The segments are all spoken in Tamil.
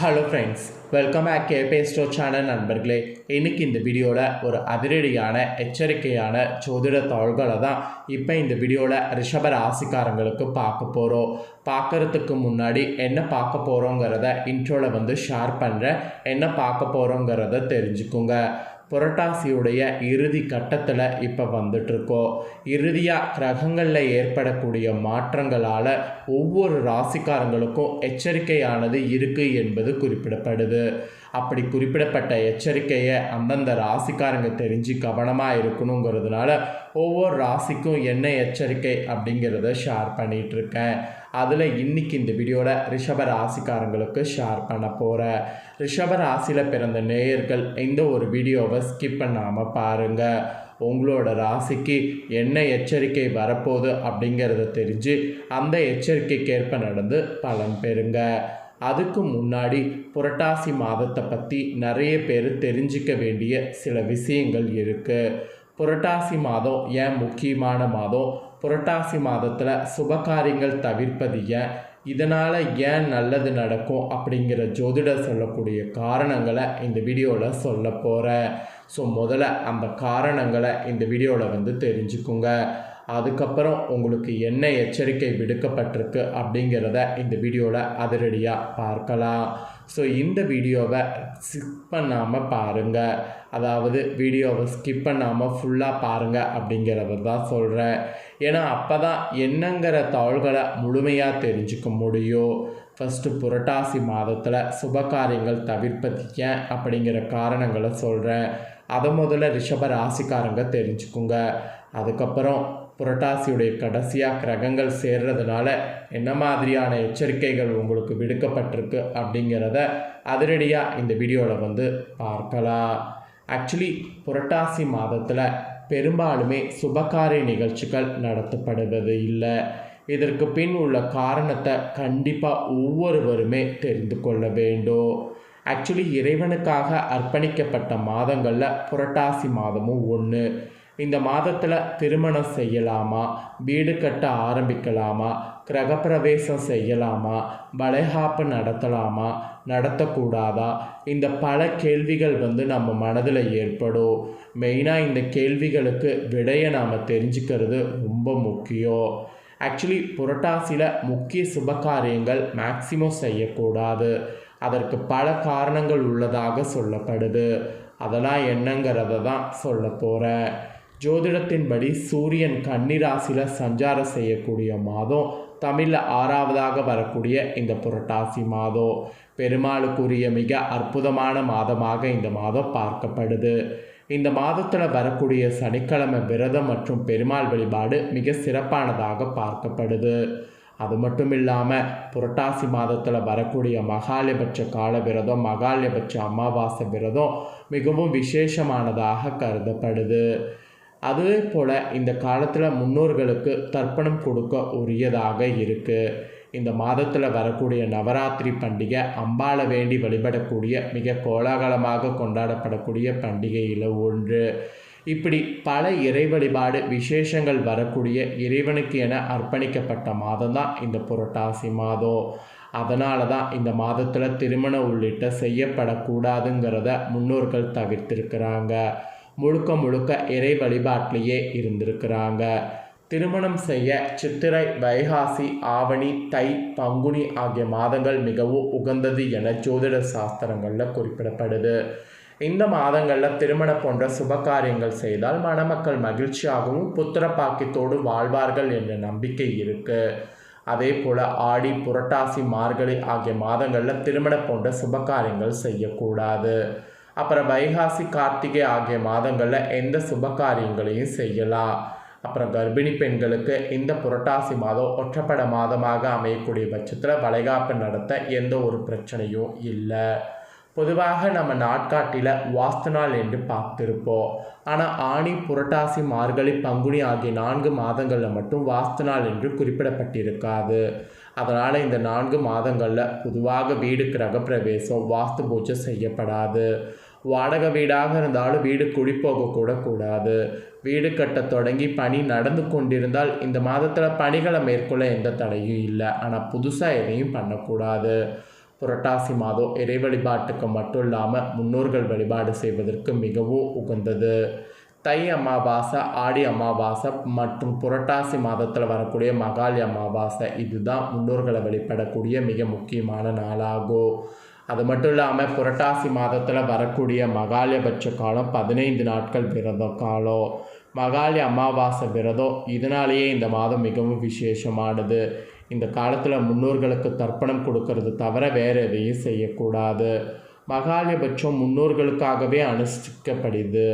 Hello friends welcome back கேபே store channel நண்பர்களே. இன்றைக்கி இந்த வீடியோவில் ஒரு அதிரடியான எச்சரிக்கையான ஜோதிட தாள்களை தான் இப்போ இந்த வீடியோவில் ரிஷப ராசிக்காரங்களுக்கு பார்க்க போகிறோம் பார்க்கறதுக்கு முன்னாடி என்ன பார்க்க போகிறோங்கிறத இன்ட்ரோவில் வந்து ஷேர் பண்ணுறேன் என்ன பார்க்க போகிறோங்கிறத தெரிஞ்சுக்குங்க. புரட்டாசியுடைய இறுதி கட்டத்தில் இப்போ வந்துட்டுருக்கோம் இறுதியாக கிரகங்களில் ஏற்படக்கூடிய மாற்றங்களால் ஒவ்வொரு ராசிக்காரங்களுக்கும் எச்சரிக்கையானது இருக்குது என்பது குறிப்பிடப்படுது. அப்படி குறிப்பிடப்பட்ட எச்சரிக்கையை அந்தந்த ராசிக்காரங்க தெரிஞ்சு கவனமாக இருக்கணுங்கிறதுனால ஒவ்வொரு ராசிக்கும் என்ன எச்சரிக்கை அப்படிங்கிறத ஷேர் பண்ணிகிட்ருக்கேன் அதில் இன்னைக்கு இந்த வீடியோவில் ரிஷப ராசிக்காரங்களுக்கு ஷேர் பண்ண போகிறேன் ரிஷப ராசியில் பிறந்த நேயர்கள் இந்த ஒரு வீடியோவை ஸ்கிப் பண்ணாமல் பாருங்கள் உங்களோட ராசிக்கு என்ன எச்சரிக்கை வரப்போகுது அப்படிங்கிறத தெரிஞ்சு அந்த எச்சரிக்கைக்கேற்ப நடந்து பலன் பெறுங்க. அதுக்கு முன்னாடி புரட்டாசி மாதத்தை பற்றி நிறைய பேர் தெரிஞ்சிக்க வேண்டிய சில விஷயங்கள் இருக்குது புரட்டாசி மாதம் ஏன் முக்கியமான மாதம்? புரட்டாசி மாதத்தில் சுபகாரியங்கள் தவிர்ப்பது ஏன்? இதனால் ஏன் நல்லது நடக்கும் அப்படிங்கிற ஜோதிடர் சொல்லக்கூடிய காரணங்களை இந்த வீடியோவில் சொல்ல போகிறேன் ஸோ முதல்ல அந்த காரணங்களை இந்த வீடியோவில் வந்து தெரிஞ்சுக்குங்க. அதுக்கப்புறம் உங்களுக்கு என்ன எச்சரிக்கை விடுக்கப்பட்டிருக்கு அப்படிங்கிறத இந்த வீடியோவில் அதிரடியாக பார்க்கலாம். ஸோ இந்த வீடியோவை ஸ்கிப் பண்ணாமல் பாருங்கள் அதாவது வீடியோவை ஸ்கிப் பண்ணாமல் ஃபுல்லாக பாருங்கள் அப்படிங்கிறத தான் சொல்கிறேன் ஏன்னா அப்போ தான் என்னங்கிற தாள்களை முழுமையாக தெரிஞ்சுக்க முடியும். ஃபஸ்ட்டு புரட்டாசி மாதத்தில் சுபகாரியங்கள் தவிர்ப்பது ஏன் அப்படிங்கிற காரணங்களை சொல்கிறேன் அதை முதல்ல ரிஷப ராசிக்காரங்க தெரிஞ்சுக்குங்க. அதுக்கப்புறம் புரட்டாசியுடைய கடைசியாக கிரகங்கள் சேர்றதுனால என்ன மாதிரியான எச்சரிக்கைகள் உங்களுக்கு விடுக்கப்பட்டிருக்கு அப்படிங்கிறத அதிரடியாக இந்த வீடியோவில் வந்து பார்க்கலாம். ஆக்சுவலி புரட்டாசி மாதத்தில் பெரும்பாலுமே சுபகாரிய நிகழ்ச்சிகள் நடத்தப்படுவது இல்லை. இதற்கு பின் உள்ள காரணத்தை கண்டிப்பாக ஒவ்வொருவருமே தெரிந்து கொள்ள வேண்டும். ஆக்சுவலி இறைவனுக்காக அர்ப்பணிக்கப்பட்ட மாதங்களில் புரட்டாசி மாதமும் ஒன்று இந்த மாதத்தில் திருமணம் செய்யலாமா? வீடு கட்ட ஆரம்பிக்கலாமா? கிரகப்பிரவேசம் செய்யலாமா? வளைகாப்பு நடத்தலாமா? நடத்தக்கூடாதா? இந்த பல கேள்விகள் வந்து நம்ம மனதில் ஏற்படும். மெயினாக இந்த கேள்விகளுக்கு விடையை நாம் தெரிஞ்சுக்கிறது ரொம்ப முக்கியம். ஆக்சுவலி புரட்டாசியில் முக்கிய சுபகாரியங்கள் மேக்சிமம் செய்யக்கூடாது. அதற்கு பல காரணங்கள் உள்ளதாக சொல்லப்படுது. அதெல்லாம் என்னங்கிறத தான் சொல்ல போகிறேன் ஜோதிடத்தின்படி சூரியன் கன்னிராசியில் சஞ்சாரம் செய்யக்கூடிய மாதம் தமிழில் ஆறாவதாக வரக்கூடிய இந்த புரட்டாசி மாதம். பெருமாளுக்குரிய மிக அற்புதமான மாதமாக இந்த மாதம் பார்க்கப்படுது. இந்த மாதத்தில் வரக்கூடிய சனிக்கிழமை விரதம் மற்றும் பெருமாள் வழிபாடு மிக சிறப்பானதாக பார்க்கப்படுது. அது மட்டும் இல்லாமல் புரட்டாசி மாதத்தில் வரக்கூடிய மகாலயபட்ச கால விரதம் மகாலயபட்ச அமாவாசை விரதம் மிகவும் விசேஷமானதாக கருதப்படுது. அதே போல் இந்த காலத்தில் முன்னோர்களுக்கு தர்ப்பணம் கொடுக்க உரியதாக இருக்குது இந்த மாதத்தில் வரக்கூடிய நவராத்திரி பண்டிகை அம்பாளை வேண்டி வழிபடக்கூடிய மிக கோலாகலமாக கொண்டாடப்படக்கூடிய பண்டிகையில் ஒன்று. இப்படி பல இறை வழிபாடு விசேஷங்கள் வரக்கூடிய இறைவனுக்கு என அர்ப்பணிக்கப்பட்ட மாதம் தான் இந்த புரட்டாசி மாதம். அதனால தான் இந்த மாதத்தில் திருமணம் உள்ளிட்ட செய்யப்படக்கூடாதுங்கிறத முன்னோர்கள் தவிர்த்திருக்கிறாங்க. முழுக்க முழுக்க இறை வழிபாட்டிலேயே இருந்திருக்கிறாங்க. திருமணம் செய்ய சித்திரை வைகாசி ஆவணி தை பங்குனி ஆகிய மாதங்கள் மிகவும் உகந்தது என ஜோதிட சாஸ்திரங்களில் குறிப்பிடப்படுது. இந்த மாதங்களில் திருமணம் போன்ற சுபகாரியங்கள் செய்தால் மணமக்கள் மகிழ்ச்சியாகவும் புத்திர பாக்கியத்தோடு வாழ்வார்கள் என்ற நம்பிக்கை இருக்குது அதே போல் ஆடி புரட்டாசி மார்கழி ஆகிய மாதங்களில் திருமணம் போன்ற சுபகாரியங்கள் செய்யக்கூடாது. அப்புறம் வைகாசி கார்த்திகை ஆகிய மாதங்களில் எந்த சுபகாரியங்களையும் செய்யலாம் அப்புறம் கர்ப்பிணி பெண்களுக்கு இந்த புரட்டாசி மாதம் ஒற்றப்பட மாதமாக அமையக்கூடிய பட்சத்தில் வளைகாப்பு நடத்த எந்த ஒரு பிரச்சனையும் இல்லை. பொதுவாக நம்ம நாட்காட்டியில் வாஸ்து நாள் என்று பார்த்துருப்போம். ஆனால் ஆணி புரட்டாசி மார்கழி பங்குனி ஆகிய நான்கு மாதங்களில் மட்டும் வாஸ்து நாள் என்று குறிப்பிடப்பட்டிருக்காது. அதனால் இந்த நான்கு மாதங்களில் பொதுவாக வீடு கிரகப்பிரவேசம் வாஸ்து பூஜை செய்யப்படாது. வாடகை வீடாக இருந்தாலும் வீடு குடி போகக்கூட கூடாது. வீடு கட்ட தொடங்கி பணி நடந்து கொண்டிருந்தால் இந்த மாதத்தில் பணிகளை மேற்கொள்ள எந்த தடையும் இல்லை. ஆனால் புதுசாக எதையும் பண்ணக்கூடாது. புரட்டாசி மாதம் இறை வழிபாட்டுக்கு மட்டும் இல்லாமல் முன்னோர்கள் வழிபாடு செய்வதற்கு மிகவும் உகந்தது. தை அமாவாசை ஆடி அமாவாசை மற்றும் புரட்டாசி மாதத்தில் வரக்கூடிய மகாலி அமாவாசை இதுதான் முன்னோர்களை வழிபடக்கூடிய மிக முக்கியமான நாளாகும். அது மட்டும் இல்லாமல் புரட்டாசி மாதத்தில் வரக்கூடிய மகாலயபட்ச காலம் பதினைந்து நாட்கள் விரதம் காலம். மகாலி அமாவாசை விரதம். இதனாலேயே இந்த மாதம் மிகவும் விசேஷமானது. இந்த காலத்தில் முன்னோர்களுக்கு தர்ப்பணம் கொடுக்கறது தவிர வேறு எதையும் செய்யக்கூடாது. மகாலயபட்சம் முன்னோர்களுக்காகவே அனுஷ்டிக்கப்படுது.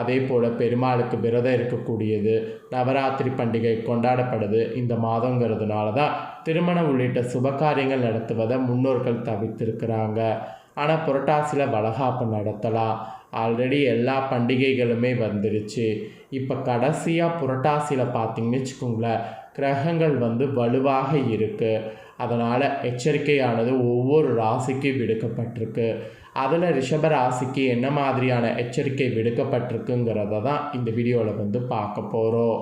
அதே போல் பெருமாளுக்கு விரதம் இருக்கக்கூடியது நவராத்திரி பண்டிகை கொண்டாடப்படுது. இந்த மாதங்கிறதுனால தான் திருமணம் உள்ளிட்ட சுபகாரியங்கள் நடத்துவதை முன்னோர்கள் தவிர்த்திருக்கிறாங்க. ஆனால் புரட்டாசியில் வளகாப்பு நடத்தலாம். ஆல்ரெடி எல்லா பண்டிகைகளுமே வந்துருச்சு. இப்போ கடைசியாக புரட்டாசியில் பார்த்தீங்கன்னு வச்சுக்கோங்களேன் கிரகங்கள் வந்து வலுவாக இருக்குது அதனால் எச்சரிக்கையானது ஒவ்வொரு ராசிக்கும் விடுக்கப்பட்டிருக்கு. அதில் ரிஷபராசிக்கு என்ன மாதிரியான எச்சரிக்கை விடுக்கப்பட்டிருக்குங்கிறத தான் இந்த வீடியோவில் வந்து பார்க்க போகிறோம்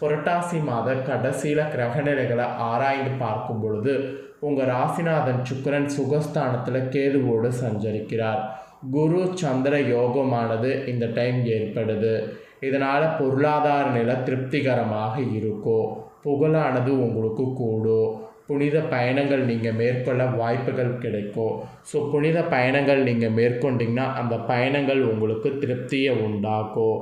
புரட்டாசி மாத கடைசியில் கிரகநிலைகளை ஆராய்ந்து பார்க்கும் பொழுது உங்கள் ராசிநாதன் சுக்கரன் சுகஸ்தானத்தில் கேதுவோடு சஞ்சரிக்கிறார். குரு சந்திர யோகமானது இந்த டைம் ஏற்படுது. இதனால் பொருளாதார நிலை திருப்திகரமாக இருக்கும். புகழானது உங்களுக்கு கூடும். புனித பயணங்கள் நீங்கள் மேற்கொள்ள வாய்ப்புகள் கிடைக்கும். ஸோ புனித பயணங்கள் நீங்கள் மேற்கொண்டிங்கன்னா அந்த பயணங்கள் உங்களுக்கு திருப்தியை உண்டாக்கும்.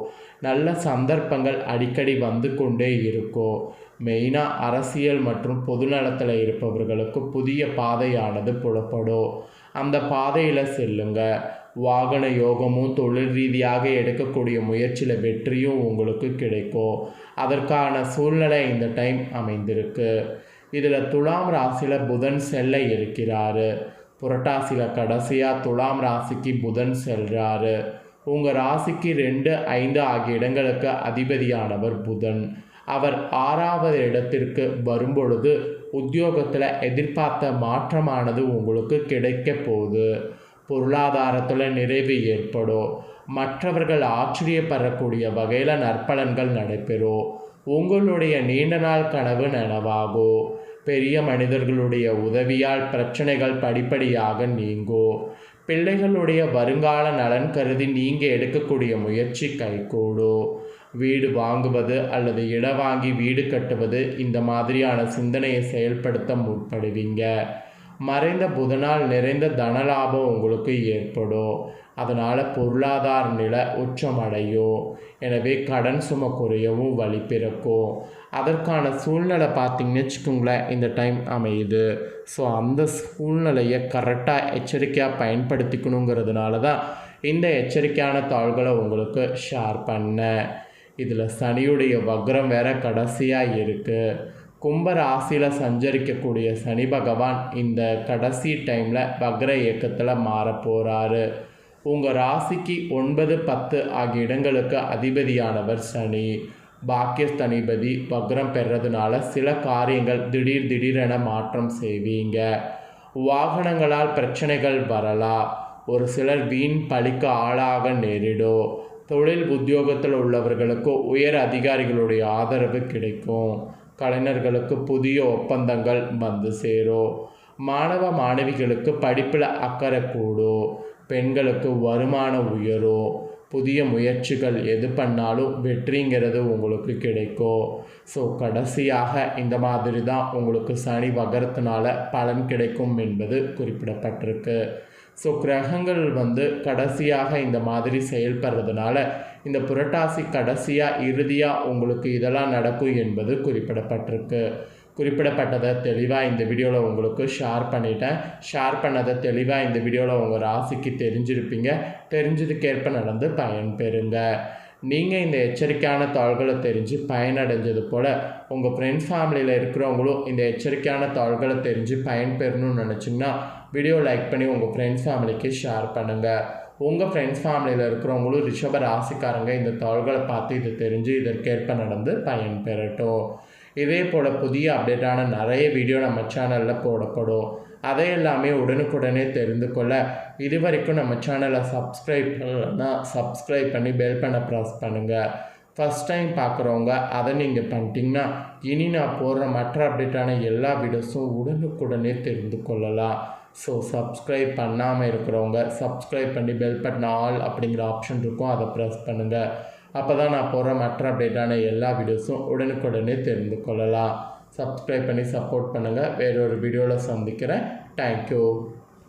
நல்ல சந்தர்ப்பங்கள் அடிக்கடி வந்து கொண்டே இருக்கும். மெயினாக அரசியல் மற்றும் பொதுநலத்தில் இருப்பவர்களுக்கு புதிய பாதையானது புலப்படும். அந்த பாதையில் செல்லுங்க. வாகன யோகமும் தொழில் ரீதியாக எடுக்கக்கூடிய முயற்சியில் வெற்றியும் உங்களுக்கு கிடைக்கும். அதற்கான சூழ்நிலை இந்த டைம் அமைந்திருக்கு. இதில் துலாம் ராசியில் புதன் செல்ல இருக்கிறாரு. புரட்டாசியில் கடைசியாக துலாம் ராசிக்கு புதன் செல்கிறாரு உங்கள் ராசிக்கு ரெண்டு ஐந்து ஆகிய இடங்களுக்கு அதிபதியானவர் புதன். அவர் ஆறாவது இடத்திற்கு வரும்பொழுது உத்தியோகத்தில் எதிர்பார்த்த மாற்றமானது உங்களுக்கு கிடைக்க போகுது. பொருளாதாரத்தில் நிறைவு ஏற்படும். மற்றவர்கள் ஆச்சரியப்படக்கூடிய வகையில் நற்பலன்கள் நடைபெறும். உங்களுடைய நீண்ட நாள் கனவு நனவாகும் பெரிய மனிதர்களுடைய உதவியால் பிரச்சனைகள் படிப்படியாக நீங்கோ பிள்ளைகளுடைய வருங்கால நலன் கருதி நீங்கள் எடுக்கக்கூடிய முயற்சி கைகூடோ. வீடு வாங்குவது அல்லது இட வாங்கி வீடு கட்டுவது இந்த மாதிரியான சிந்தனையை செயல்படுத்த முற்படுவீங்க. மறைந்த புதனால் நிறைந்த தனலாபம் உங்களுக்கு ஏற்படும். அதனால் பொருளாதார நிலை உச்சமடையும் எனவே கடன் சும குறையவும் வழி பிறக்கும். அதற்கான சூழ்நிலை பார்த்திங்கன்னு வச்சுக்கோங்களேன் இந்த டைம் அமையுது. ஸோ அந்த சூழ்நிலையை கரெக்டாக எச்சரிக்கையாக பயன்படுத்திக்கணுங்கிறதுனால தான் இந்த எச்சரிக்கையான தாள்களை உங்களுக்கு ஷேர் பண்ணேன். இதில் சனியுடைய வக்ரம் வேற கடைசியாக இருக்குது கும்ப ராசியில் சஞ்சரிக்கக்கூடிய சனி பகவான் இந்த கடைசி டைமில் வக்ர இயக்கத்தில் மாற போகிறாரு உங்கள் ராசிக்கு ஒன்பது பத்து ஆகிய இடங்களுக்கு அதிபதியானவர் சனி. பாக்கியஸ்தனிபதி வக்ரம் பெறதுனால சில காரியங்கள் திடீர் திடீரென மாற்றம் செய்வீங்க. வாகனங்களால் பிரச்சனைகள் வரலாம். ஒரு சிலர் வீண் பழிக்க ஆளாக நேரிடும் தொழில் உத்தியோகத்தில் உள்ளவர்களுக்கு உயர் அதிகாரிகளுடைய ஆதரவு கிடைக்கும். கலைஞர்களுக்கு புதிய ஒப்பந்தங்கள் வந்து சேரும். மாணவ மாணவிகளுக்கு படிப்பில் அக்கறை கூடும். பெண்களுக்கு வருமானம் உயரோ புதிய முயற்சிகள் எது பண்ணாலும் வெற்றிங்கிறது உங்களுக்கு கிடைக்கும் ஸோ கடைசியாக இந்த மாதிரி தான் உங்களுக்கு சனி வகரத்தினால பலன் கிடைக்கும் என்பது குறிப்பிடப்பட்டிருக்கு. ஸோ கிரகங்கள் வந்து கடைசியாக இந்த மாதிரி செயல்படுறதுனால இந்த புரட்டாசி கடைசியாக இறுதியாக உங்களுக்கு இதெல்லாம் நடக்கும் என்பது குறிப்பிடப்பட்டிருக்கு. குறிப்பிடப்பட்டதை தெளிவாக இந்த வீடியோவில் உங்களுக்கு ஷேர் பண்ணிட்டேன். ஷேர் பண்ணதை தெளிவாக இந்த வீடியோவில் உங்கள் ராசிக்கு தெரிஞ்சிருப்பீங்க. தெரிஞ்சதுக்கேற்ப நடந்து பயன் பெறுங்க. நீங்கள் இந்த எச்சரிக்கையான தாள்களை தெரிஞ்சு பயனடைஞ்சது போல் உங்கள் ஃப்ரெண்ட்ஸ் ஃபேமிலியில் இருக்கிறவங்களும் இந்த எச்சரிக்கையான தாள்களை தெரிஞ்சு பயன் பெறணும்னு நினச்சிங்கன்னா வீடியோ லைக் பண்ணி உங்கள் ஃப்ரெண்ட்ஸ் ஃபேமிலிக்கு ஷேர் பண்ணுங்கள் உங்கள் ஃப்ரெண்ட்ஸ் ஃபேமிலியில் இருக்கிறவங்களும் ரிஷப ராசிக்காரங்க இந்த தாள்களை பார்த்து இதை தெரிஞ்சு இதற்கேற்ப நடந்து பயன் பெறட்டும். இதே போல் புதிய அப்டேட்டான நிறைய வீடியோ நம்ம சேனலில் போடப்படும். அதை எல்லாமே உடனுக்குடனே தெரிந்து கொள்ள இது வரைக்கும் நம்ம சேனலை சப்ஸ்கிரைப் பண்ணலன்னா சப்ஸ்கிரைப் பண்ணி பெல் பண்ண ப்ரெஸ் பண்ணுங்கள் ஃபஸ்ட் டைம் பார்க்குறவங்க அதை நீங்கள் பண்ணிட்டீங்கன்னா இனி நான் போடுற மற்ற அப்டேட்டான எல்லா வீடியோஸும் உடனுக்குடனே தெரிந்து கொள்ளலாம். ஸோ சப்ஸ்கிரைப் பண்ணாமல் இருக்கிறவங்க சப்ஸ்கிரைப் பண்ணி பெல் பட்டன் ஆல் அப்படிங்கிற ஆப்ஷன் இருக்கும் அதை ப்ரெஸ் பண்ணுங்கள் அப்போ தான் நான் போகிற மற்ற அப்டேட்டான எல்லா வீடியோஸும் உடனுக்குடனே தெரிந்து கொள்ளலாம். சப்ஸ்கிரைப் பண்ணி சப்போர்ட் பண்ணுங்கள் வேறொரு வீடியோவில் சந்திக்கிறேன். தேங்க்யூ